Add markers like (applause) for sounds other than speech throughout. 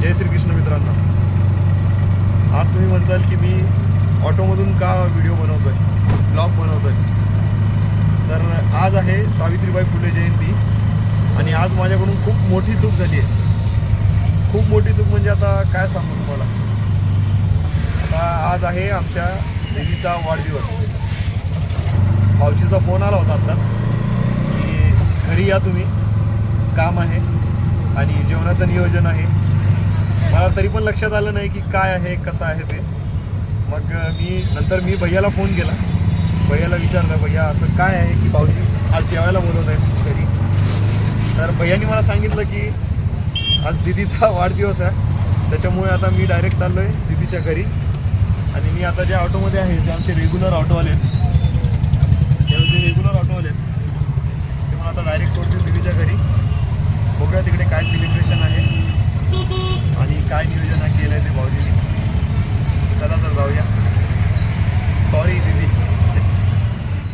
जय श्रीकृष्ण मित्रांनो. आज तुम्ही म्हणसाल की मी ऑटोमधून का व्हिडिओ बनवतो आहे ब्लॉग बनवतो आहे तर आज आहे सावित्रीबाई फुले जयंती आणि आज माझ्याकडून खूप मोठी चूक झाली आहे. खूप मोठी चूक म्हणजे आता काय सांगू तुम्हाला? आता आज आहे आमच्या देवीचा वाढदिवस. भाऊजीचा फोन आला होता आत्ताच की घरी या तुम्ही काम आहे आणि जेवणाचं नियोजन आहे. तरी पण लक्षात आलं नाही की काय आहे कसं आहे ते. मग मी नंतर मी भैयाला फोन केला. भैयाला विचारलं भैया असं काय आहे की भाऊजी आज जेवायला बोलवत आहेत घरी? तर भैयानी मला सांगितलं की आज दिदीचा (laughs) वाढदिवस आहे. त्याच्यामुळे आता मी डायरेक्ट चाललो आहे दिदीच्या घरी. आणि मी आता ज्या ऑटोमध्ये आहे जे आमचे रेग्युलर ऑटोवाले आहेत ते जे रेग्युलर ऑटोवाले आहेत ते मला आता डायरेक्ट सोडतील दिदीच्या घरी. बघूया तिकडे काय सिलेक्ट आहे आणि काय नियोजन केलं आहे ते भाऊजीने चला तर जाऊया सॉरी दीदी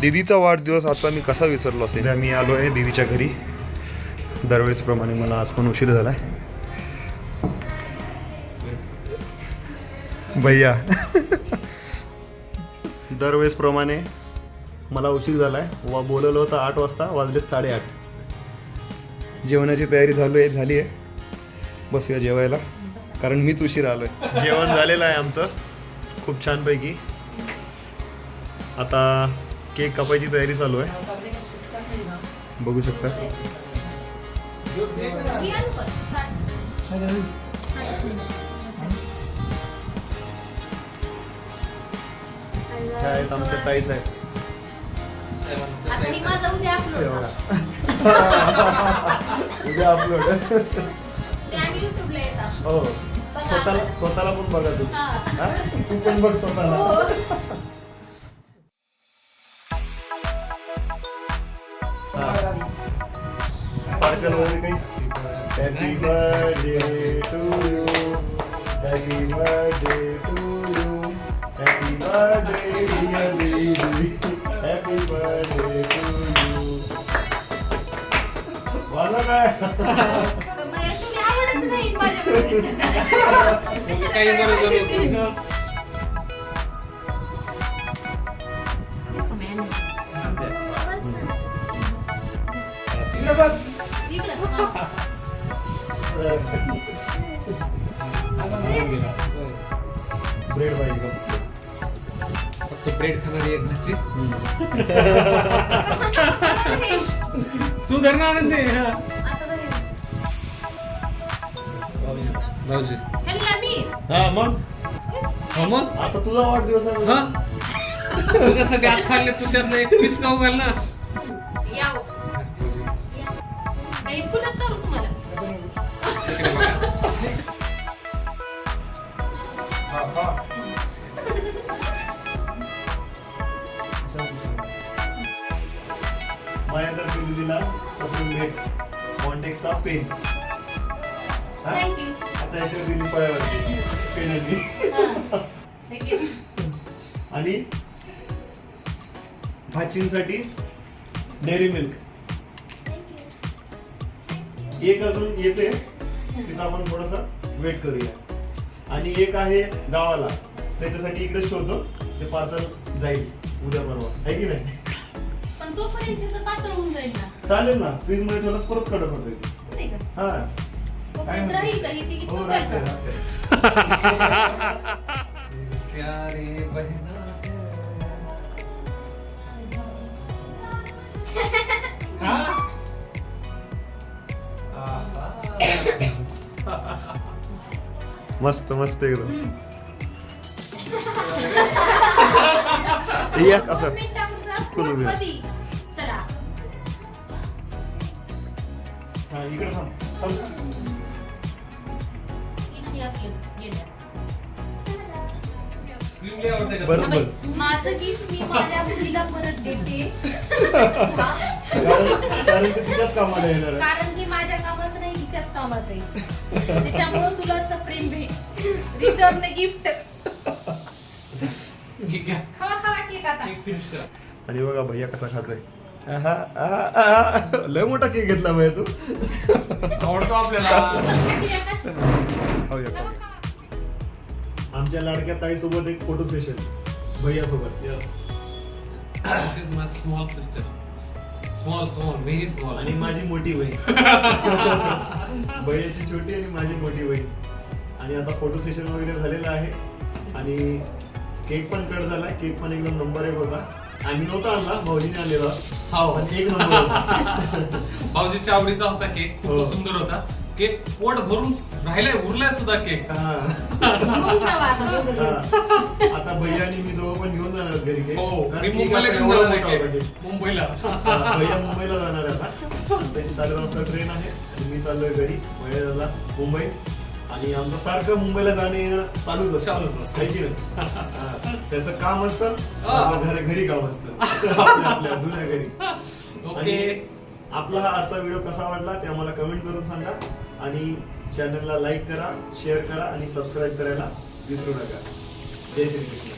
दीदीचा वाढदिवस आजचा मी कसा विसरलो असेल. मी आलो आहे दीदीच्या घरी. दरवेळेसप्रमाणे मला आज पण उशीर झाला आहे भैया. दरवेळेसप्रमाणे मला उशीर झाला आहे वा बोलवलं होतं आठ वाजता वाजले साडेआठ. जेवणाची तयारी झाली आहे झाली आहे. बसूया जेवायला. कारण मीच उशीर आलो आहे जेवण झालेलं आहे आमचं. खूप छानपैकी. आता केक कापायची तयारी चालू आहे. बघू शकता. काय आहेत आमच्या ताईच उद्या अपलोड हो. स्वतःला स्वतःला पण बघा तू तू पण बघ स्वतःला. हो. स्पार्कल वगैरे काही happy birthday to you happy birthday to you happy birthday dear baby happy birthday to you वाजलं काय तर मग तुम्ही आवडच नाही माझ्यामध्ये. काही गरज नव्हती. ब्रेड पाहिजे? फक्त ब्रेड खाणारी एकदाची अरे, तू धरणार आनंद हा. भाऊजी हा मग हा मग आता तुझा वाढदिवस आहे हा तुझ्यासाठी आत खाल्ले तू त्यातलं एक पीस खाऊ घाल ना माझ्यातर्फे दिदीला सपून भेट कॉन्टेक्सचा पेन हा? थँक्यू आता याच्यावर दिली फळ्यावरती पेनांनी लगेच आणि भाचींसाठी डेअरी मिल्क एक अजून येते तिचा आपण थोडासा वेट करूया. आणि एक आहे गावाला. त्याच्यासाठी इकडे शोधतो. ते पार्सल जाईल उद्या परवा. आहे की नाही? पण तोपर्यंत त्याचं पातळ होऊन जाईल ना. चालेल ना. फ्रीजमध्ये ठेवलंच परत कडक होते नाही का? हा. तोपर्यंत राहील का ही तिकीट हो, तो राहते, काय राहते. (laughs) प्यारे बहिना मस्त मस्त एकदम एक असं दोन मिनिटापूर्वी जा कोण उभी आहे? स्पोर्टमध्ये. चला हा इकडे थांब थांब. इथे आपलं गेलं. Cream लय आवडते का बरं. तुला? अबे, माझं गिफ्ट मी माझ्या मुलीला परत देते हा? (laughs) कारण कारण ते तिच्याच कामाला येणार आहे कारण की माझ्या कामाचं नाही तिच्याच कामाचं आहे त्याच्यामुळं गिफ्ट खावा खावा केक आता. आणि बघा भैया कसा खातोय. आहा, आहा, आहा. लय मोठा केक घेतला भैया तू. आवडतो आपल्याला. आता? खाऊया खाऊया आमच्या लाडक्या ताई सोबत एक फोटो सेशन भैया सोबत. This is my small sister. Small, small, very small. आणि माझी मोठी बहीण. (laughs) भैयाची छोटी आणि माझी मोठी बहीण. आणि आता फोटो सेशन वगैरे झालेलं आहे. आणि केक पण कट झालाय केक पण एकदम नंबर एक होता. आम्ही नव्हता आणला. भाऊजीने आणलेला. हो. पण एक नंबर होता. (laughs) भाऊजीच्या आवडीचा होता केक. हो. खूप सुंदर होता. केक पोट भरून राहिलाय उरलाय सुद्धा केक. हा. घेऊन जावा आता दोघं जण. हा. आता भैया आणि मी दोघं पण घेऊन जाणार घरी हो. कारण मी केक मुंबईला असा घेऊन एवढा जाणार मोठा होता. मुंबईला. हा, भैया मुंबईला जाणार आहे आता. त्याची साडे वाजता ट्रेन आहे. आणि मी चाललोय घरी. भैया दादा मुंबई. आणि आमचं सारखं मुंबईला जाणं येणं चालूच चालूच असतं. असतं. है की नाही? त्याचं काम असतं. माझं घर घरी काम असतं. आपल्या आपल्या जुन्या घरी. ओके. आपला हा आजचा व्हिडिओ कसा वाटला ते आम्हाला कमेंट करून सांगा. आणि चॅनलला लाईक करा शेअर करा आणि सबस्क्राईब करायला विसरू नका. जय श्रीकृष्ण.